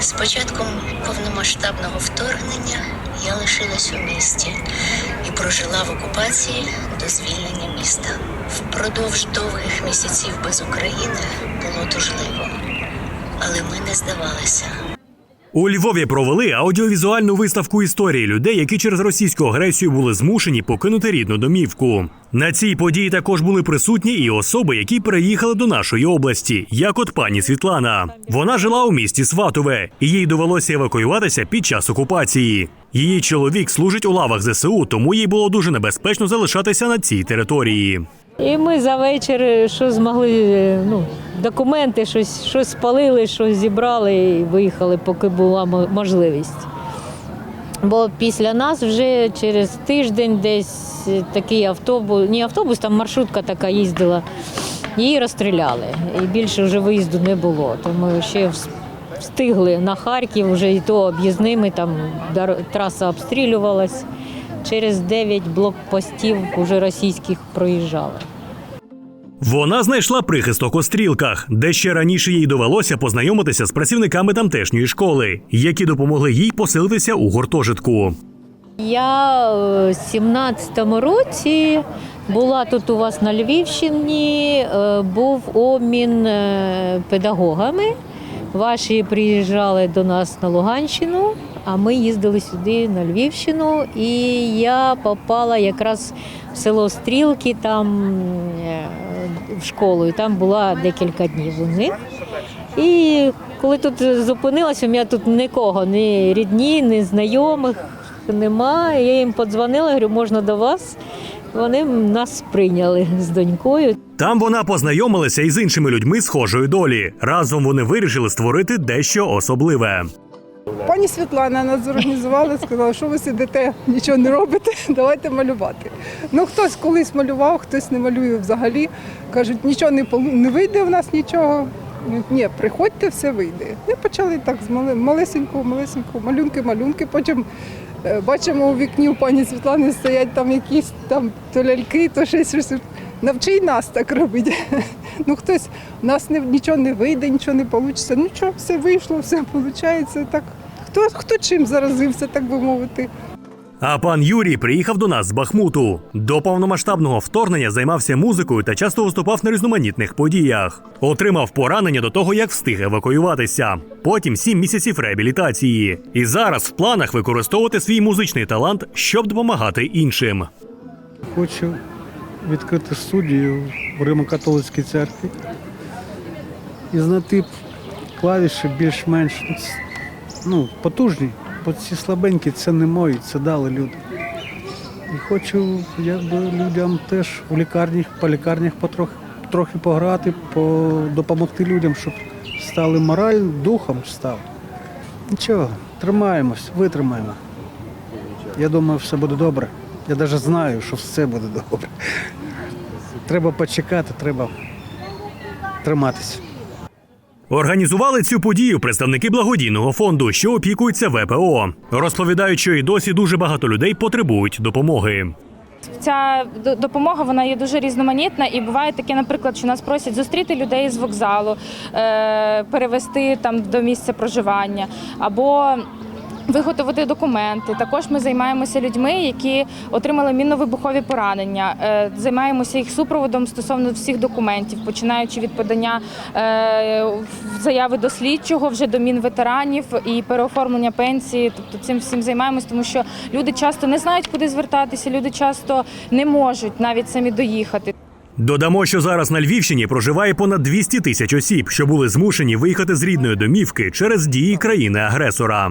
З початком повномасштабного вторгнення я лишилась у місті і прожила в окупації до звільнення міста. Впродовж довгих місяців без України було тужливо, але ми не здавалися. У Львові провели аудіовізуальну виставку історії людей, які через російську агресію були змушені покинути рідну домівку. На цій події також були присутні і особи, які переїхали до нашої області, як от пані Світлана. Вона жила у місті Сватове, і їй довелося евакуюватися під час окупації. Її чоловік служить у лавах ЗСУ, тому їй було дуже небезпечно залишатися на цій території. І ми за вечір, що змогли, ну, документи, щось, щось спалили, щось зібрали і виїхали, поки була можливість. Бо після нас вже через тиждень десь такий автобус, не автобус, там маршрутка така їздила, її розстріляли. І більше вже виїзду не було. Тому ще встигли на Харків, вже і то об'їзними, там траса обстрілювалась. Через 9 блокпостів уже російських проїжджали. Вона знайшла прихисток у стрілках, де ще раніше їй довелося познайомитися з працівниками тамтешньої школи, які допомогли їй поселитися у гуртожитку. Я е, в 17-му році була тут у вас на Львівщині, е, був обмін е, педагогами. Ваші приїжджали до нас на Луганщину, а ми їздили сюди на Львівщину. І я попала якраз в село Стрілки, там е, в школу, і там була декілька днів у них. І коли тут зупинилася, у мене тут нікого, ні рідні, ні знайомих немає. Я їм подзвонила, говорю, можна до вас. Вони нас прийняли з донькою. Там вона познайомилася із іншими людьми схожої долі. Разом вони вирішили створити дещо особливе. Пані Світлана нас зорганізувала, сказала, що ви сидите, нічого не робите, давайте малювати. Ну хтось колись малював, хтось не малює взагалі. Кажуть, нічого не не вийде в нас нічого. Ні, приходьте, все вийде. І почали так з малесенького, малесенького, малюнки, малюнки. Потім бачимо у вікні у пані Світлани стоять там якісь там то ляльки, то щось. щось. Навчи нас так робити. Ну хтось у нас не, нічого не вийде, нічого не вийде. Ну що, все вийшло, все виходить. Так хто, хто чим заразився, так би мовити. А пан Юрій приїхав до нас з Бахмуту. До повномасштабного вторгнення займався музикою та часто виступав на різноманітних подіях. Отримав поранення до того, як встиг евакуюватися. Потім сім місяців реабілітації. І зараз в планах використовувати свій музичний талант, щоб допомагати іншим. Хочу відкрити студію в Римо-католицькій церкві і знайти клавіші більш-менш ну, потужні, бо ці слабенькі це не мої, це дали люди. І хочу якби, людям теж у лікарнях, по лікарнях потрохи, трохи пограти, по, допомогти людям, щоб стали морально, духом стали. Нічого, тримаємось, витримаємо. Я думаю, все буде добре. Я навіть знаю, що все буде добре. Треба почекати, треба триматися. Організували цю подію представники благодійного фонду, що опікується ВПО. Розповідають, що і досі дуже багато людей потребують допомоги. Ця допомога вона є дуже різноманітна, і буває таке, наприклад, що нас просять зустріти людей з вокзалу, е, перевести там до місця проживання або. Виготовити документи. Також ми займаємося людьми, які отримали мінно-вибухові поранення. Е, Займаємося їх супроводом стосовно всіх документів, починаючи від подання е, заяви до слідчого, вже до мінветеранів і переоформлення пенсії. Тобто цим всім займаємось, тому що люди часто не знають, куди звертатися. Люди часто не можуть навіть самі доїхати. Додамо, що зараз на Львівщині проживає понад 200 тисяч осіб, що були змушені виїхати з рідної домівки через дії країни-агресора.